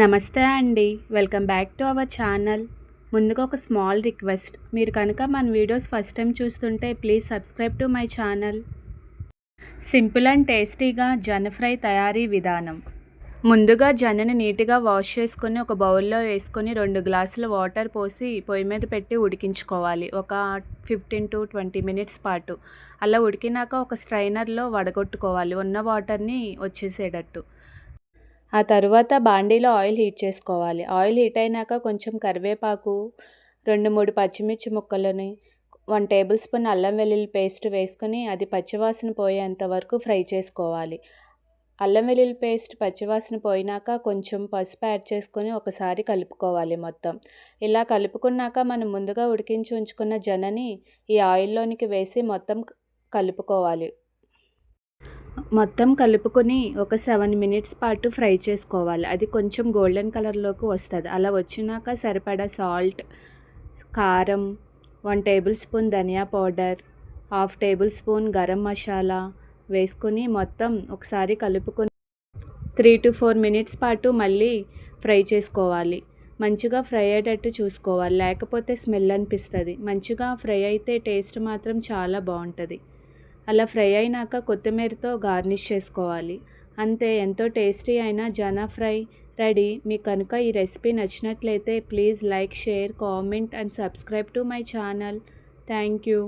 నమస్తే అండి. Welcome back to our channel. ముందుగా ఒక స్మాల్ రిక్వెస్ట్. మీరు కనుక మన వీడియోస్ ఫస్ట్ టైం చూస్తుంటే please subscribe to my channel. Simple and టేస్టీగా జన ఫ్రై తయారీ విధానం. ముందుగా జనని నీట్గా వాష్ చేసుకొని ఒక బౌల్లో వేసుకొని రెండు గ్లాసుల వాటర్ పోసి పొయ్యి మీద పెట్టి ఉడికించుకోవాలి. ఒక ఫిఫ్టీన్ టు ట్వంటీ మినిట్స్ పాటు. అలా ఉడికినాక ఒక స్ట్రైనర్లో వడగొట్టుకోవాలి. ఉన్న వాటర్ని వచ్చేసేటట్టు. ఆ తర్వాత బాండీలో ఆయిల్ హీట్ చేసుకోవాలి. ఆయిల్ హీట్ అయినాక కొంచెం కరివేపాకు రెండు మూడు పచ్చిమిర్చి ముక్కలని వన్ టేబుల్ స్పూన్ అల్లం వెల్లుల్లి పేస్ట్ వేసుకొని అది పచ్చివాసన పోయేంత వరకు ఫ్రై చేసుకోవాలి. అల్లం వెల్లుల్లి పేస్ట్ పచ్చివాసన పోయినాక కొంచెం పసుపు యాడ్ చేసుకొని ఒకసారి కలుపుకోవాలి మొత్తం. ఇలా కలుపుకున్నాక మనం ముందుగా ఉడికించి ఉంచుకున్న జనని ఈ ఆయిల్లోనికి వేసి మొత్తం కలుపుకోవాలి. మొత్తం కలుపుకొని ఒక సెవెన్ మినిట్స్ పాటు ఫ్రై చేసుకోవాలి. అది కొంచెం గోల్డెన్ కలర్లోకి వస్తుంది. అలా వచ్చినాక సరిపడా సాల్ట్ కారం వన్ టేబుల్ స్పూన్ ధనియా powder half table spoon garam masala వేసుకొని మొత్తం ఒకసారి కలుపుకొని త్రీ టు ఫోర్ మినిట్స్ పాటు మళ్ళీ ఫ్రై చేసుకోవాలి. మంచిగా ఫ్రై అయ్యేటట్టు చూసుకోవాలి. లేకపోతే స్మెల్ అనిపిస్తుంది. మంచిగా ఫ్రై అయితే టేస్ట్ మాత్రం చాలా బాగుంటుంది. అలా ఫ్రై అయినాక కొత్తిమీరతో గార్నిష్ చేసుకోవాలి. అంతే ఎంతో టేస్టీ అయిన జనా ఫ్రై రెడీ. మీకు కనుక ఈ రెసిపీ నచ్చినట్లయితే please like share comment and subscribe to my channel. Thank you.